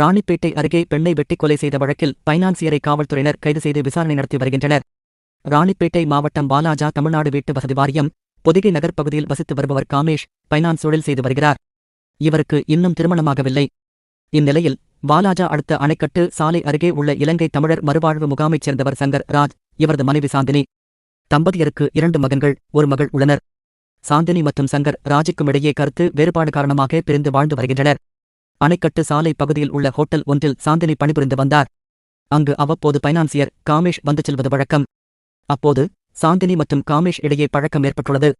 ராணிப்பேட்டை அருகே பெண்ணை வெட்டி கொலை செய்த வழக்கில் பைனான்சியரை காவல்துறையினர் கைது செய்து விசாரணை நடத்தி வருகின்றனர். ராணிப்பேட்டை மாவட்டம் பாலாஜா தமிழ்நாடு வீட்டு வசதி வாரியம் பொதிகை நகர் பகுதியில் வசித்து வருபவர் காமேஷ் பைனான்ஸ் தொழில் செய்து வருகிறார். இவருக்கு இன்னும் திருமணமாகவில்லை. இந்நிலையில் பாலாஜா அடுத்த அணைக்கட்டு சாலை அருகே உள்ள இலங்கை தமிழர் மறுவாழ்வு முகாமைச் சேர்ந்தவர் சங்கர் ராஜ் இவரது மனைவி சாந்தினி. தம்பதியருக்கு இரண்டு மகன்கள் ஒரு மகள் உள்ளனர். சாந்தினி மற்றும் சங்கர் ராஜுக்கும் இடையே கருத்து வேறுபாடு காரணமாக பிரிந்து வாழ்ந்து வருகின்றனர். அணைக்கட்டு சாலை பகுதியில் உள்ள ஹோட்டல் ஒன்றில் சாந்தினி பணிபுரிந்து வந்தார். அங்கு அவ்வப்போது பைனான்சியர் காமேஷ் வந்து செல்வது வழக்கம். அப்போது சாந்தினி மற்றும் காமேஷ் இடையே பழக்கம் ஏற்பட்டுள்ளது.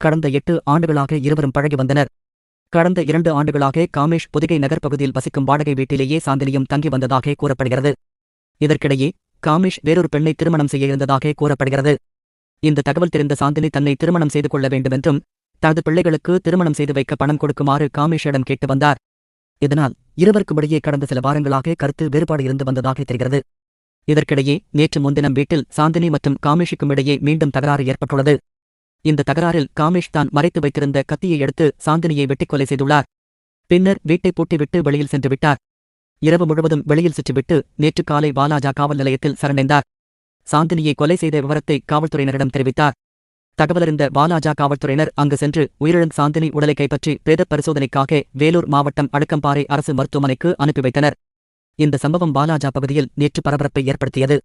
கடந்த எட்டு ஆண்டுகளாக இருவரும் பழகி வந்தனர். கடந்த இரண்டு ஆண்டுகளாக காமேஷ் புதுகை நகர் பகுதியில் வசிக்கும் வாடகை வீட்டிலேயே சாந்தினியும் தங்கி வந்ததாக கூறப்படுகிறது. இதற்கிடையே காமேஷ் வேறொரு பெண்ணை திருமணம் செய்ய இருந்ததாக கூறப்படுகிறது. இந்த தகவல் தெரிந்த சாந்தினி தன்னை திருமணம் செய்து கொள்ள வேண்டுமென்றும் தனது பிள்ளைகளுக்கு திருமணம் செய்து வைக்க பணம் கொடுக்குமாறு காமேஷிடம் கேட்டு வந்தார். இதனால் இருவருக்கும் இடையே கடந்த சில வாரங்களாக கருத்து வேறுபாடு இருந்து வந்ததாக தெரிகிறது. இதற்கிடையே நேற்று முன்தினம் வீட்டில் சாந்தினி மற்றும் காமேஷுக்கும் இடையே மீண்டும் தகராறு ஏற்பட்டுள்ளது. இந்த தகராறில் காமேஷ் தான் மறைத்து வைத்திருந்த கத்தியை எடுத்து சாந்தினியை வெட்டிக் கொலை செய்துள்ளார். பின்னர் வீட்டை பூட்டிவிட்டு வெளியில் சென்று விட்டார். இரவு முழுவதும் வெளியில் சுற்றிவிட்டு நேற்று காலை வாலாஜா காவல் நிலையத்தில் சரணடைந்தார். சாந்தினியை கொலை செய்த விவரத்தை காவல்துறையினரிடம் தெரிவித்தார். தகவலறிந்த வாலாஜா காவல்துறையினர் அங்கு சென்று உயிரிழந்த சாந்தினி உடலை கைப்பற்றி பிரேத பரிசோதனைக்காக வேலூர் மாவட்டம் அடுக்கம்பாறை அரசு மருத்துவமனைக்கு அனுப்பி வைத்தனர். இந்த சம்பவம் வாலாஜா பகுதியில் நேற்று பரபரப்பை ஏற்படுத்தியது.